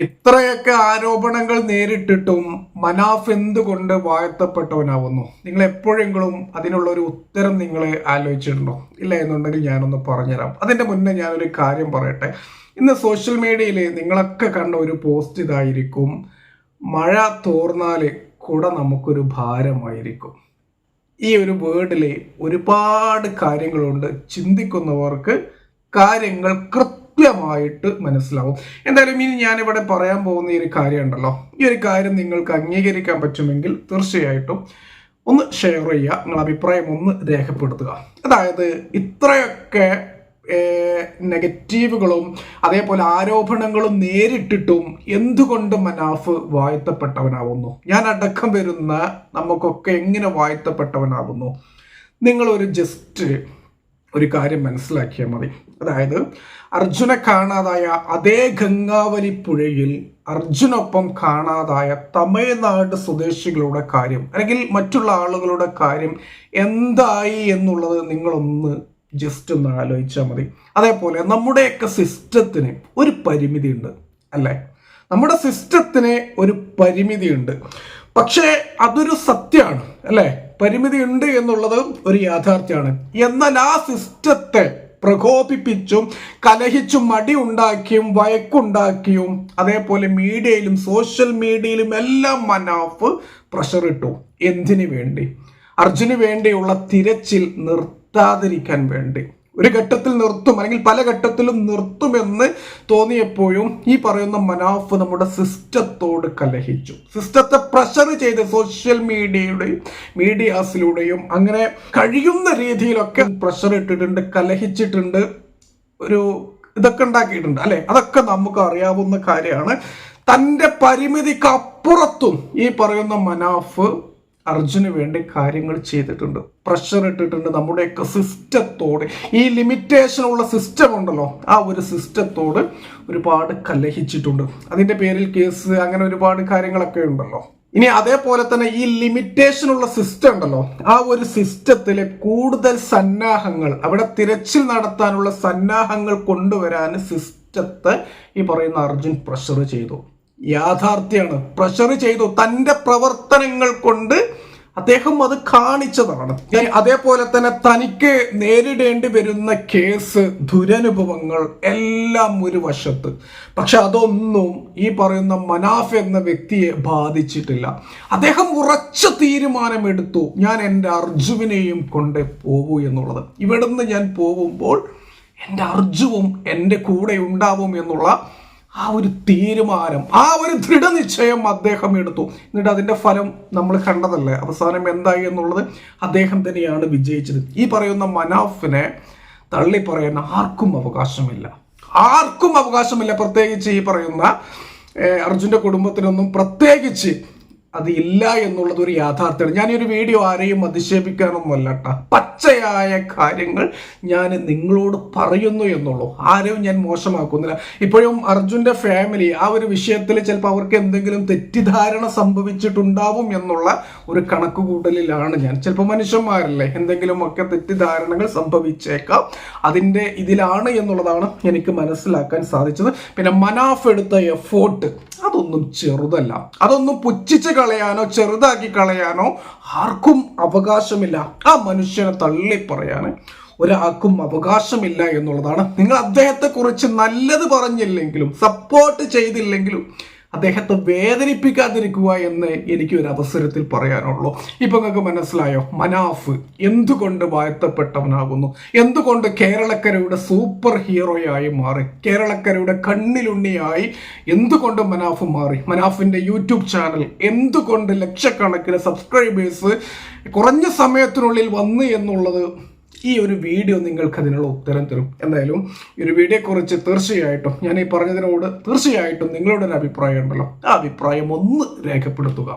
ഇത്രയൊക്കെ ആരോപണങ്ങൾ നേരിട്ടിട്ടും മനാഫ് എന്തുകൊണ്ട് വാഴ്ത്തപ്പെട്ടവനാവുന്നു? നിങ്ങൾ എപ്പോഴെങ്കിലും അതിനുള്ള ഒരു ഉത്തരം നിങ്ങൾ ആലോചിച്ചിട്ടുണ്ടോ? ഇല്ല എന്നുണ്ടെങ്കിൽ ഞാനൊന്ന് പറഞ്ഞുതരാം. അതിന്റെ മുന്നേ ഞാനൊരു കാര്യം പറയട്ടെ. ഇന്ന് സോഷ്യൽ മീഡിയയിൽ നിങ്ങളൊക്കെ കണ്ട ഒരു പോസ്റ്റ് ഇതായിരിക്കും. മഴ തോർന്നാൽ കുട നമുക്കൊരു ഭാരമായിരിക്കും. ഈ ഒരു വേർഡിൽ ഒരുപാട് കാര്യങ്ങളുണ്ട്. ചിന്തിക്കുന്നവർക്ക് കാര്യങ്ങൾ കൃത്യമായിട്ട് മനസ്സിലാവും. എന്തായാലും ഇനി ഞാനിവിടെ പറയാൻ പോകുന്ന ഈ ഒരു കാര്യം ഉണ്ടല്ലോ ഈ ഒരു കാര്യം നിങ്ങൾക്ക് അംഗീകരിക്കാൻ പറ്റുമെങ്കിൽ തീർച്ചയായിട്ടും ഒന്ന് ഷെയർ ചെയ്യുക. നിങ്ങളുടെ അഭിപ്രായം ഒന്ന് രേഖപ്പെടുത്തുക. അതായത് ഇത്രയൊക്കെ നെഗറ്റീവുകളും അതേപോലെ ആരോപണങ്ങളും നേരിട്ടിട്ടും എന്തുകൊണ്ട് മനാഫ് വാഴ്ത്തപ്പെട്ടവനാവുന്നു? ഞാൻ അടക്കം വരുന്ന നമുക്കൊക്കെ എങ്ങനെ വാഴ്ത്തപ്പെട്ടവനാവുന്നു? നിങ്ങളൊരു ജസ്റ്റ് ഒരു കാര്യം മനസ്സിലാക്കിയാൽ മതി. അതായത് അർജുനെ കാണാതായ അതേ ഗംഗാവലി പുഴയിൽ അർജുനൊപ്പം കാണാതായ തമിഴ്നാട് സ്വദേശികളുടെ കാര്യം അല്ലെങ്കിൽ മറ്റുള്ള ആളുകളുടെ കാര്യം എന്തായി എന്നുള്ളത് നിങ്ങളൊന്ന് ജസ്റ്റ് ഒന്ന് ആലോചിച്ചാൽ മതി. അതേപോലെ നമ്മുടെയൊക്കെ സിസ്റ്റത്തിന് ഒരു പരിമിതിയുണ്ട് അല്ലേ? നമ്മുടെ സിസ്റ്റത്തിന് ഒരു പരിമിതിയുണ്ട്. പക്ഷേ അതൊരു സത്യമാണ് അല്ലേ? പരിമിതി ഉണ്ട് എന്നുള്ളത് ഒരു യാഥാർത്ഥ്യമാണ്. എന്നാൽ ആ സിസ്റ്റത്തെ പ്രകോപിപ്പിച്ചും കലഹിച്ചും മടി ഉണ്ടാക്കിയും വയക്കുണ്ടാക്കിയും അതേപോലെ മീഡിയയിലും സോഷ്യൽ മീഡിയയിലും എല്ലാം മനാഫ് പ്രഷർ ഇട്ടു. എന്തിനു വേണ്ടി? അർജുന് വേണ്ടിയുള്ള തിരച്ചിൽ നിർത്താതിരിക്കാൻ വേണ്ടി. ഒരു ഘട്ടത്തിൽ നിർത്തും അല്ലെങ്കിൽ പല ഘട്ടത്തിലും നിർത്തുമെന്ന് തോന്നിയപ്പോഴും ഈ പറയുന്ന മനാഫ് നമ്മുടെ സിസ്റ്റത്തോട് കലഹിച്ചു. സിസ്റ്റത്തെ പ്രഷർ ചെയ്ത് സോഷ്യൽ മീഡിയയുടെയും മീഡിയാസിലൂടെയും അങ്ങനെ കഴിയുന്ന രീതിയിലൊക്കെ പ്രഷർ ഇട്ടിട്ടുണ്ട് കലഹിച്ചിട്ടുണ്ട് ഒരു ഇതൊക്കെ ഉണ്ടാക്കിയിട്ടുണ്ട്. അല്ലെ? അതൊക്കെ നമുക്ക് അറിയാവുന്ന കാര്യമാണ്. തന്റെ പരിമിതിക്കപ്പുറത്തും ഈ പറയുന്ന മനാഫ് അർജുന് വേണ്ടി കാര്യങ്ങൾ ചെയ്തിട്ടുണ്ട്. പ്രഷർ ഇട്ടിട്ടുണ്ട് നമ്മുടെയൊക്കെ സിസ്റ്റത്തോട് ഈ ലിമിറ്റേഷൻ ഉള്ള സിസ്റ്റം ഉണ്ടല്ലോ ആ ഒരു സിസ്റ്റത്തോട് ഒരുപാട് കലഹിച്ചിട്ടുണ്ട്. അതിന്റെ പേരിൽ കേസ് അങ്ങനെ ഒരുപാട് കാര്യങ്ങളൊക്കെ ഉണ്ടല്ലോ. ഇനി അതേപോലെ തന്നെ ഈ ലിമിറ്റേഷൻ ഉള്ള സിസ്റ്റം ഉണ്ടല്ലോ ആ ഒരു സിസ്റ്റത്തിലെ കൂടുതൽ സന്നാഹങ്ങൾ അവിടെ തിരച്ചിൽ നടത്താനുള്ള സന്നാഹങ്ങൾ കൊണ്ടുവരാൻ സിസ്റ്റത്തെ ഈ പറയുന്ന അർജുൻ പ്രഷർ ചെയ്തു. യാഥാർത്ഥ്യമാണ് പ്രഷർ ചെയ്തു. തന്റെ പ്രവർത്തനങ്ങൾ കൊണ്ട് അദ്ദേഹം അത് കാണിച്ചതാണ്. അതേപോലെ തന്നെ തനിക്ക് നേരിടേണ്ടി വരുന്ന കേസ് ദുരനുഭവങ്ങൾ എല്ലാം ഒരു വശത്ത്. പക്ഷെ അതൊന്നും ഈ പറയുന്ന മനാഫ് എന്ന വ്യക്തിയെ ബാധിച്ചിട്ടില്ല. അദ്ദേഹം ഉറച്ച തീരുമാനമെടുത്തു. ഞാൻ എന്റെ അർജുവിനെയും കൊണ്ട് പോകൂ എന്നുള്ളത്. ഇവിടുന്ന് ഞാൻ പോകുമ്പോൾ എന്റെ അർജുവും എന്റെ കൂടെ ഉണ്ടാവും എന്നുള്ള ആ ഒരു തീരുമാനം ആ ഒരു ദൃഢനിശ്ചയം അദ്ദേഹം എടുത്തു. എന്നിട്ട് അതിന്റെ ഫലം നമ്മൾ കണ്ടതല്ലേ? അവസാനം എന്തായി എന്നുള്ളത് അദ്ദേഹം തന്നെയാണ് വിജയിച്ചത്. ഈ പറയുന്ന മനാഫിനെ തള്ളി പറയാൻ ആർക്കും അവകാശമില്ല. ആർക്കും അവകാശമില്ല. പ്രത്യേകിച്ച് ഈ പറയുന്ന അർജുന്റെ കുടുംബത്തിനൊന്നും പ്രത്യേകിച്ച് അത് ഇല്ല എന്നുള്ളത് ഒരു യാഥാർത്ഥ്യമാണ്. ഞാൻ ഒരു വീഡിയോ ആരെയും അധിക്ഷേപിക്കാനൊന്നുമല്ല. പച്ചയായ കാര്യങ്ങൾ ഞാൻ നിങ്ങളോട് പറയുന്നു എന്നുള്ളൂ. ആരെയും ഞാൻ മോശമാക്കുന്നില്ല. ഇപ്പോഴും അർജുന്റെ ഫാമിലി ആ ഒരു വിഷയത്തിൽ ചിലപ്പോൾ അവർക്ക് എന്തെങ്കിലും തെറ്റിദ്ധാരണ സംഭവിച്ചിട്ടുണ്ടാവും എന്നുള്ള ഒരു കണക്കുകൂട്ടലിലാണ് ഞാൻ. ചിലപ്പോൾ മനുഷ്യന്മാരല്ലേ എന്തെങ്കിലുമൊക്കെ തെറ്റിദ്ധാരണകൾ സംഭവിച്ചേക്കാം. അതിന്റെ ഇതിലാണ് എന്നുള്ളതാണ് എനിക്ക് മനസ്സിലാക്കാൻ സാധിച്ചത്. പിന്നെ മനാഫ് എടുത്ത എഫോർട്ട് അതൊന്നും ചെറുതല്ല. അതൊന്നും പുച്ഛിച്ച് കളയാനോ ചെറുതാക്കി കളയാനോ ആർക്കും അവകാശമില്ല. ആ മനുഷ്യനെ തള്ളി പറയാൻ ഒരാൾക്കും അവകാശമില്ല എന്നുള്ളതാണ്. നിങ്ങൾ അദ്ദേഹത്തെ കുറിച്ച് നല്ലത് പറഞ്ഞില്ലെങ്കിലും സപ്പോർട്ട് ചെയ്തില്ലെങ്കിലും അദ്ദേഹത്തെ വേദനിപ്പിക്കാതിരിക്കുക എന്ന് എനിക്ക് ഒരു അവസരത്തിൽ പറയാനുള്ളൂ. ഇപ്പൊ നിങ്ങൾക്ക് മനസ്സിലായോ? മനാഫ് എന്തുകൊണ്ട് വാഴ്ത്തപ്പെട്ടവനാകുന്നു? എന്തുകൊണ്ട് കേരളക്കരയുടെ സൂപ്പർ ഹീറോയായി മാറി? കേരളക്കരയുടെ കണ്ണിലുണ്ണിയായി എന്തുകൊണ്ട് മനാഫ് മാറി? മനാഫിന്റെ യൂട്യൂബ് ചാനൽ എന്തുകൊണ്ട് ലക്ഷക്കണക്കിന് സബ്സ്ക്രൈബേഴ്സ് കുറഞ്ഞ സമയത്തിനുള്ളിൽ വന്നു എന്നുള്ളത് ഈ ഒരു വീഡിയോ നിങ്ങൾക്ക് അതിനുള്ള ഉത്തരം തരും. എന്തായാലും ഈ ഒരു വീഡിയോ കുറിച്ച് തീർച്ചയായിട്ടും ഞാൻ ഈ പറഞ്ഞതിനോട് തീർച്ചയായിട്ടും നിങ്ങളുടെ ഒരു അഭിപ്രായം ഉണ്ടല്ലോ. ആ അഭിപ്രായം ഒന്ന് രേഖപ്പെടുത്തുക.